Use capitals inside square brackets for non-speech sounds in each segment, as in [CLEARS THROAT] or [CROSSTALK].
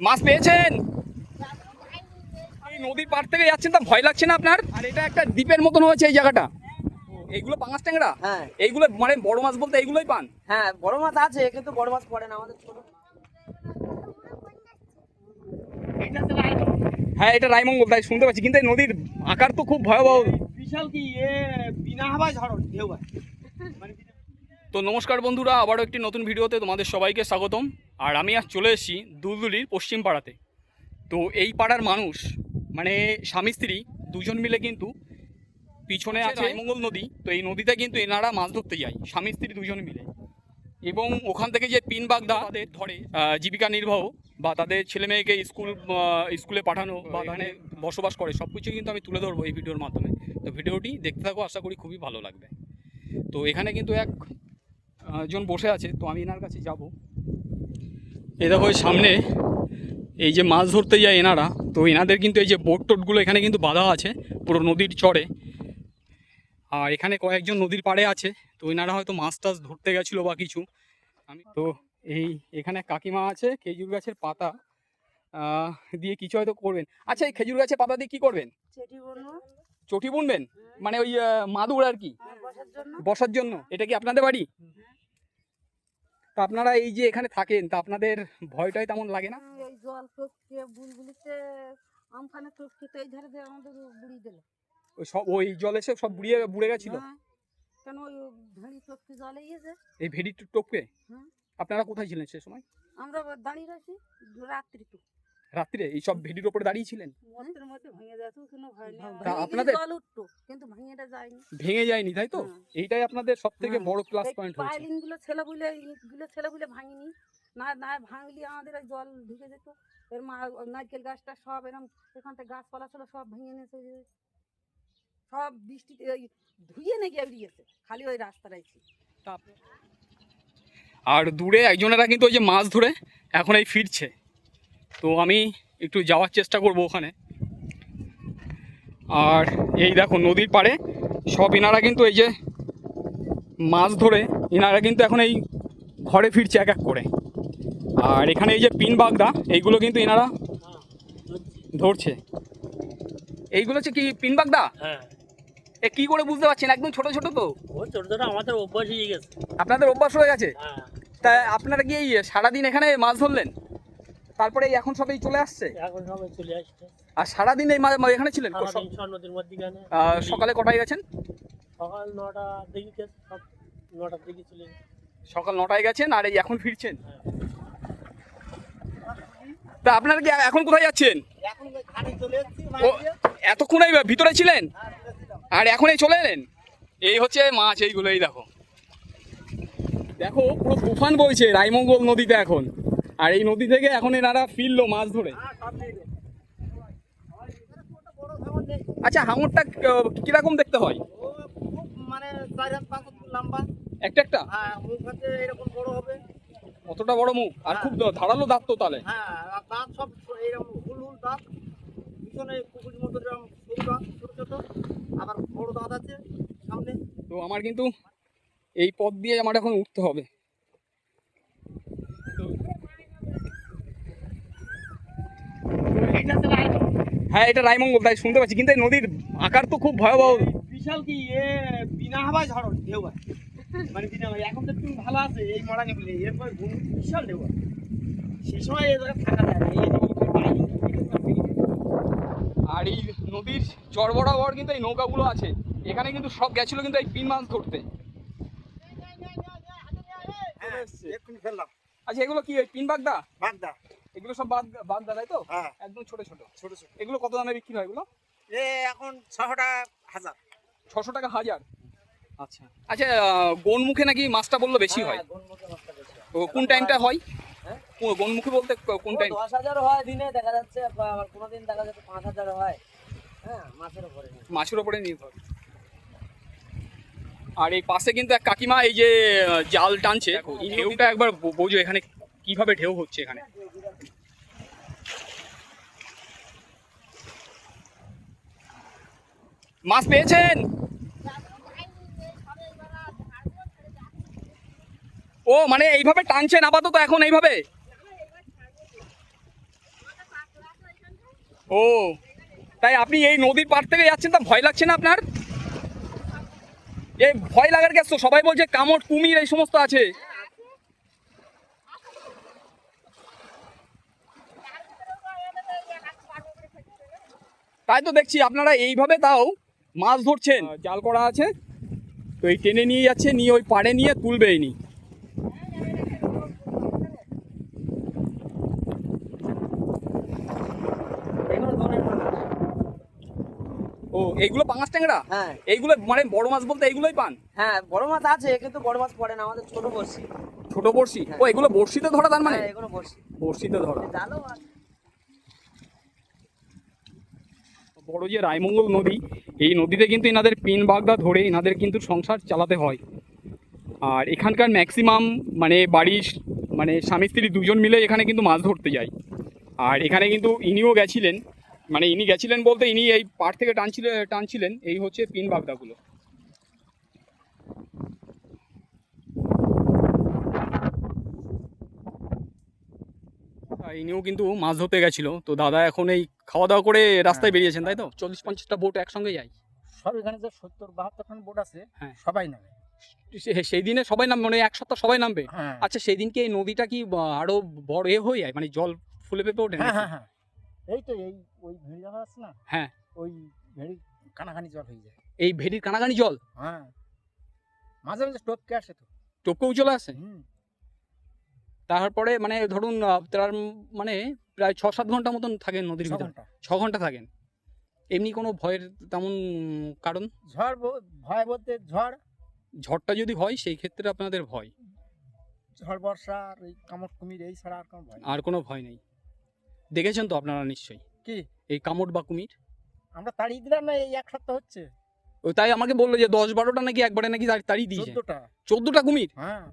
মাছ পেয়েছেন? নদীর পাড় থেকে যাচ্ছেন তা ভয় লাগছে না আপনার? আর এটা একটা দ্বীপের মতন হয়েছে এই জায়গাটা। এইগুলো পাঙাশ ট্যাংরা? হ্যাঁ। এইগুলো মানে বড় মাছ বলতে এইগুলোই পান? হ্যাঁ বড় মাছ আছে কিন্তু বড় মাছ পড়ে না আমাদের ছোট। হ্যাঁ এটা রায়মঙ্গল তাই শুনতে পাচ্ছি। কিন্তু এই নদীর আকার তো খুব ভয়াবহ। বিশাল কি এ বিনা হাওয়ায় ঝড় ঢেউ তো নমস্কার বন্ধুরা আবারও একটি নতুন ভিডিওতে তোমাদের সবাইকে স্বাগতম। আর আমি আজ চলে এসেছি দুলদুলির পশ্চিম পাড়াতে। তো এই পাড়ার মানুষ মানে স্বামী স্ত্রী দুজন মিলে কিন্তু পিছনে আছে রায়মঙ্গল নদী। তো এই নদীতে কিন্তু এনারা মাছ ধরতে যায় স্বামী স্ত্রী দুজন মিলে। এবং ওখান থেকে যে পিন বাগদা তাদের ধরে জীবিকা নির্বাহ বা তাদের ছেলে মেয়েকে স্কুল স্কুলে পাঠানো বা এখানে বসবাস করে সব কিছু কিন্তু আমি তুলে ধরবো এই ভিডিওর মাধ্যমে। তো ভিডিওটি দেখতে থাকো আশা করি খুবই ভালো লাগবে। তো এখানে কিন্তু এক জন বসে আছে তো আমি এনার কাছে যাব। এই দেখো সামনে এই যে মাছ ধরতে যায় এনারা তো এনাদের কিন্তু এই যে বোট টোটগুলো এখানে কিন্তু বাঁধা আছে পুরো নদীর চড়ে আর এখানে কয়েকজন নদীর পাড়ে আছে তো এনারা হয়তো মাছ টাছ ধরতে গেছিল বা কিছু। আমি তো এই এখানে কাকিমা আছে খেজুর গাছের পাতা দিয়ে কিছু হয়তো করবেন। আচ্ছা এই খেজুর গাছের পাতা দিয়ে কী করবেন? চটি বুনবেন? মানে ওই মাদুর আর কি? বসার বসার জন্য। এটা কি আপনাদের বাড়ি? তা আপনারা এই যে এখানে থাকেন তা আপনাদের ভয়টাই তেমন লাগে না? এই জল টপকে বুলবুলিতে আমখানে টপকে তো এই ধারে দিয়ে আমাদের বুড়ি দিল। ওই সব ওই জলে সব সব বুড়িয়ে বুড়ে গেছিল। কেন ওই ভেড়ি টপকে জলে গিয়েছে? এই ভেড়ি টপকে। আপনারা কোথায় ছিলেন সে সময়? আমরা দাঁড়িয়ে আছি রাত্রি তো রাত্রে এই সব ভেড়ির ওপরে দাঁড়িয়ে ছিলেন? মধ্যে ভেঙে যেত কোনো ভয় নেই। তা ভেঙে গেলে আপনাদের- কিন্তু ভেঙেটা যায়নি। ভেঙে যায়নি তাই তো? হুম। এইটাই আপনাদের সব থেকে হ্যাঁ। বড় প্লাস পয়েন্ট হয়েছে। পাইলিংগুলো ছেলে বুলে গুলো ছেলে বুলে ভাঙিনি। না না ভাঙলি আমাদের ওই জল ঢুকে যেত। এর মা নারকেল গাছটা সব এরকম এখান থেকে গাছপালা ছিল সব ভেঙে নিয়েছে। সব বৃষ্টিতে ওই ধুয়ে নাকি বেরিয়েছে খালি ওই রাস্তাটাই ছিল। আর দূরে একজনেরা কিন্তু ওই যে মাছ ধরে এখন এই ফিরছে। তো আমি একটু যাওয়ার চেষ্টা করব ওখানে। আর এই দেখো নদীর পাড়ে সব এনারা কিন্তু এই যে মাছ ধরে এনারা কিন্তু এখন এই ঘরে ফিরছে এক এক করে। আর এখানে এই যে পিন বাগদা এইগুলো কিন্তু এনারা ধরছে। এইগুলো হচ্ছে কি পিন বাগদা? হ্যাঁ। এ কি করে বুঝতে পারছেন একদম ছোট ছোট তো? ও ছোট ছোট আমাদের অভ্যাস হয়ে গেছে। আপনাদের অভ্যাস হয়ে গেছে? হ্যাঁ। তা আপনারা কি এই সারাদিন এখানে মাছ ধরলেন? তারপরে এই এখন সবাই চলে আসছে? এখন সবাই চলে আসছে। আর সারাদিন এই এখানে ছিলেন? নদীর মধ্যিখানে। সকালে কটায় গেছেন? সকাল নটা দিকে নটার দিকে চলে সকাল নটায় গেছেন আর এই এখন ফিরছেন? হ্যাঁ। তা আপনারা কি এখন কোথায় যাচ্ছেন? এতক্ষণ এই ভিতরে ছিলেন? আর এখন এই চলে এলেন? এই হচ্ছে মাছ এইগুলো এই দেখো। দেখো পুরো তুফান বইছে রায়মঙ্গল নদীতে এখন। আর এই নদী থেকে এখন এনারা ফিরলো মাছ ধরে। আচ্ছা হাঙরটা ক- কীরকম দেখতে হয়? ও খুব মানে লম্বা একটা একটা? হ্যাঁ মুখ এরকম বড় হবে অতটা বড় মুখ? আর খুব দ- ধারালো দাঁত তো তাহলে। হ্যাঁ দাঁত সব এরকম হুল হুল দাঁত। পিছনে মতো সরু দাঁত ছোট ছোট। আবার বড় দাঁত আছে সামনে। তো আমার কিন্তু এই পথ দিয়ে আমার এখন উঠতে হবে। হ্যাঁ এটা রায়মঙ্গল তাই শুনতে পাচ্ছি। কিন্তু এই নদীর আকার তো খুব ভয়াবহ। বিশাল কি এ বিনা হাওয়ায় ঝড় ঢেউ মানে বিনা হাওয়ায়। এখন তো একটু ভালো আছে এই মরানি বলে। এরপর বিশাল ঢেউ সেই সময় এই জায়গায় থাকা যায়। আর এই নদীর চর বরাবর কিন্তু এই নৌকাগুলো আছে। এখানে কিন্তু সব গেছিল কিন্তু এই পিন মাছ ধরতে। হ্যাঁ আচ্ছা এগুলো কি ওই পিন বাগদা? বাগদা। এগুলো সব বাগ বাগদা তাই তো? হ্যাঁ। একদম ছোট ছোট। ছোট ছোট। এগুলো কত দামে বিক্রি হয় এগুলো? এ এখন ছশো টাকা হাজার। ছশো টাকা হাজার? আচ্ছা। আচ্ছা গনমুখে নাকি মাছটা বলল বেশি হয় হ্যাঁ, গনমুখে। ও কোন টাইমটা হয়? হ্যাঁ? কো- বলতে কোন টাইম দশ হাজার হয় দিনে দেখা যাচ্ছে আবার কোনোদিন দেখা যাচ্ছে পাঁচ হাজার হয়। হ্যাঁ মাছের উপরে নির্ভর। মাছের ওপরে নির্ভর। আর এই পাশে কিন্তু এক কাকিমা এই যে জাল টানছে। এই ঢেউটা একবার বো- বোঝো এখানে কীভাবে ঢেউ হচ্ছে এখানে। মাছ পেয়েছেন? ও মানে এইভাবে টানছেন আপাতত এখন এইভাবে? ও, তাই আপনি এই নদীর পাড় থেকে যাচ্ছেন তা ভয় লাগছে না আপনার? এই ভয় লাগার গেছ তো সবাই বলছে কামড়, কুমির, এই সমস্ত আছে। তাই তো দেখছি, আপনারা এইভাবে তাও মাছ ধরছেন? জাল করা আছে। তো এই টেনে নিয়ে যাচ্ছে নিয়ে ওই পাড়ে নিয়ে তুলবে এই নি। ও এইগুলো পাঙাশ ট্যাংরা? হ্যাঁ। এইগুলো মানে বড় মাছ বলতে এইগুলোই পান? হ্যাঁ বড় মাছ আছে কিন্তু বড় মাছ পড়ে না আমাদের ছোট বড়শি। ছোট বড়শি? ও এগুলো বড়শিতে ধরা তার মানে? হ্যাঁ এগুলো বড়শি। বড়শিতে ধরা। জালও বড় যে রায়মঙ্গল নদী এই নদীতে কিন্তু এনাদের পিন বাগদা ধরে এনাদের কিন্তু সংসার চালাতে হয়। আর এখানকার ম্যাক্সিমাম মানে বাড়ির মানে স্বামী স্ত্রী দুজন মিলে এখানে কিন্তু মাছ ধরতে যায়। আর এখানে কিন্তু ইনিও গেছিলেন মানে ইনি গেছিলেন বলতে ইনি এই পাড় থেকে টানছিলেন টানছিলেন, এই হচ্ছে পিন বাগদাগুলো। ইনিও কিন্তু মাছ ধরতে গেছিল। তো দাদা এখন এই খাওয়া দাওয়া করে রাস্তায় বেরিয়েছেন তাই তো? চল্লিশ পঞ্চাশটা বোট একসঙ্গে যায় সব এখানে যে সত্তর বাহাত্তর খান বোট আছে হ্যাঁ। সবাই নামে। সেই দিনে সবাই নামবে মানে এক সপ্তাহ সবাই নামবে। হ্যাঁ। আচ্ছা সেই দিনকে এই নদীটা কি আরও বড় এ হয়ে যায়? মানে জল ফুলে পেঁপে ওঠে হ্যাঁ হ্যাঁ হ্যাঁ। এই তো এই ওই ভেড়ি দেখা আছে না? হ্যাঁ। ওই ভেড়ি কানাকানি জল হয়ে যায়। এই ভেড়ির কানাকানি জল? হ্যাঁ। মাঝে মাঝে টপকে আসে তো। টোপকেও চলে আসে? হুম। তারপরে মানে ধরুন তার মানে প্রায় ছ সাত ঘণ্টা মতন থাকেন নদীর ভিতরে। ছ ঘণ্টা থাকেন। এমনি কোনো ভয়ের তেমন কারণ? ঝড় ভয় বলতে ঝড়? ঝড়টা যদি হয় সেই ক্ষেত্রে আপনাদের ভয়। ঝড় বর্ষা আর কামড় কুমির এই ছাড়া আর কোনো ভয় নেই। আর কোনো ভয় নেই। দেখেছেন তো আপনারা নিশ্চয়ই? কি? এই কামড় বা কুমির? আমরা তাড়িয়ে দিলাম না এই এক সপ্তাহ হচ্ছে? ওই তাই আমাকে বলল যে দশ বারোটা নাকি একবারে নাকি তাড়িয়ে দিয়েছে। চোদ্দটা কুমির? হ্যাঁ।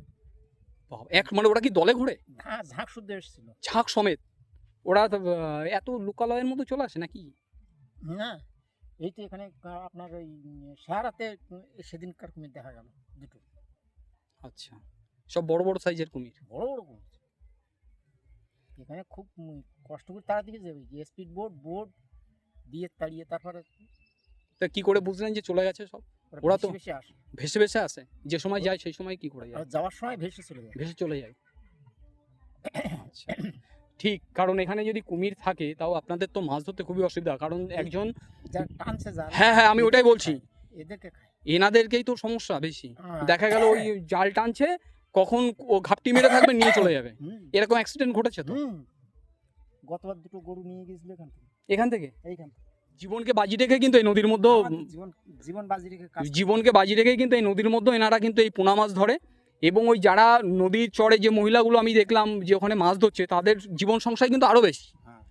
বাবা, এক মানে ওরা কি দলে ঘোরে? হ্যাঁ ঝাঁক শুদ্ধ এসেছিল। ঝাঁক সমেত। ওরা তো, এত লোকালয়ের মতো চলে আসে নাকি? হ্যাঁ এই তো এখানে আপনার ওই সারাতে সেদিনকার কুমির দেখা গেল দুটো। আচ্ছা সব বড় বড় সাইজের কুমির? বড় বড় কুমির। এখানে খুব কষ্ট করে তাড়া দিকে যাবে স্পিড বোট বোট দিয়ে তাড়িয়ে তারপরে তা কি করে বুঝলেন যে চলে গেছে সব? ওরা তো- আসে। ভেসে ভেসে আসে। যে সময় যায় সেই সময় কি করে যায়? যাওয়ার সময় ভেসে চলে যায়। ভেসে চলে যায়। আচ্ছা। ঠিক কারণ এখানে যদি কুমির থাকে তাও আপনাদের তো মাছ ধরতে খুবই অসুবিধা। কারণ একজন হ্যাঁ হ্যাঁ আমি ওটাই বলছি। এদেরকে খায়। এনাদেরকেই তো সমস্যা বেশি। হ্যাঁ। দেখা গেল ওই জাল টানছে কখন ও ঘাপটি মেরে থাকবে নিয়ে চলে যাবে। এরকম অ্যাক্সিডেন্ট ঘটেছে তো। গতবার দুটো গরু নিয়ে গেছিল এখান থেকে। এখান থেকে? এইখান থেকে। জীবনকে বাজি রেখে কিন্তু এই নদীর মধ্যেও আমাদের জীবন জীবন বাজি রেখে জীবনকে বাজি রেখেই কিন্তু এই নদীর মধ্যে এনারা কিন্তু এই পোনা মাছ ধরে। এবং ওই যারা নদীর চরে যে মহিলাগুলো আমি দেখলাম যে ওখানে মাছ ধরছে তাদের জীবন সংশয় কিন্তু আরও বেশি। হ্যাঁ।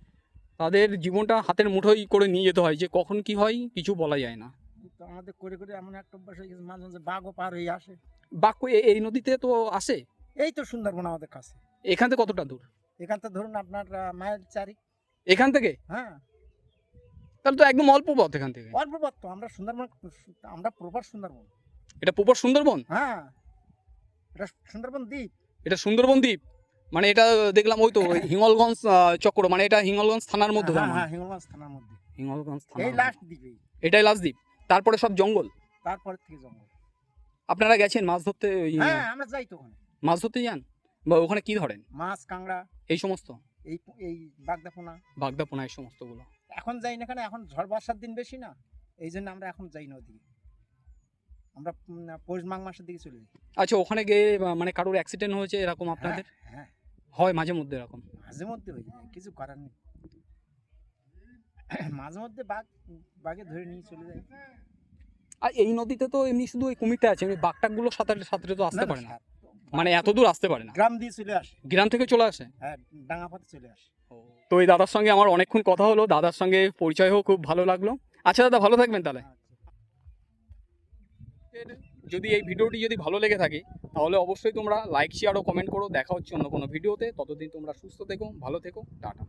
তাদের জীবনটা হাতের মুঠোই করে নিয়ে যেতে হয় যে কখন কি হয় কিছু বলা যায় না। আমাদের করে করে এমন একটা অভ্যাস হয়ে গেছে মাঝে মাঝে বাঘও পার হয়ে আসে। এ- এই নদীতে তো আসে? এই তো সুন্দরবন আমাদের কাছে। এখান থেকে কতটা দূর? এখান থেকে ধরুন আপনার মাইল চারি এখান থেকে? হ্যাঁ। তাহলে তো একদম অল্প পথ এখান থেকে। অল্প পথ তো আমরা সুন্দরবন আমরা প্রপার সুন্দরবন। এটা প্রপার সুন্দরবন? হ্যাঁ। এটা সুন্দরবন দ্বীপ। এটা সুন্দরবন দ্বীপ? মানে এটা দেখলাম ওই তো ওই হিঙ্গলগঞ্জ চক্র মানে এটা হিঙ্গলগঞ্জ থানার মধ্যে হ্যাঁ। হ্যাঁ হিঙ্গলগঞ্জ থানার মধ্যে। হিঙ্গলগঞ্জ থানা এই লাস্ট দ্বীপেই এটাই লাস্ট দ্বীপ। তারপরে সব জঙ্গল? তারপর থেকে জঙ্গল। আপনারা গেছেন মাছ ধরতে? হ্যাঁ আমরা যাই তো ওখানে। মাছ ধরতে যান? বা ওখানে কি ধরেন? মাছ কাঁকড়া এই সমস্ত? এই এই বাগদাপোনা। বাগদা পোনা এই সমস্তগুলো। এখন যাই না কেন এখন ঝড় বর্ষার দিন বেশি না এই জন্য আমরা এখন যাই না ওদিকে। আমরা পৌষ মাঘ মাসের দিকে চলে যাই। আচ্ছা ওখানে গিয়ে মানে কারোর অ্যাক্সিডেন্ট হয়েছে এরকম আপনাদের? হ্যাঁ। হয় মাঝে মধ্যে এরকম? মাঝে মধ্যে হয়ে যায় কিছু করার নেই। [CLEARS THROAT] মাঝে মধ্যে বাঘ বাঘে ধরে নিয়ে চলে যায়। আর এই নদীতে তো এমনি শুধু ওই কুমিরটা আছে এমনি বাঘটাগুলো সাঁতারে সাঁতারে তো আসতে পারে না। মানে এত দূর আসতে পারে না। গ্রাম দিয়ে চলে আসে। গ্রাম থেকে চলে আসে? হ্যাঁ ডাঙা পথে চলে আসে। তো এই দাদার সঙ্গে আমার অনেকক্ষণ কথা হলো। দাদার সঙ্গে পরিচয় হোক, খুব ভালো লাগল। আচ্ছা দাদা, ভালো থাকবেন তাহলে। যদি এই ভিডিওটি যদি ভালো লেগে থাকে, তাহলে অবশ্যই তোমরা লাইক শেয়ার ও কমেন্ট করো। দেখা হচ্ছে অন্য কোনো ভিডিওতে। ততদিন তোমরা সুস্থ থেকো, ভালো থেকো। টাটা।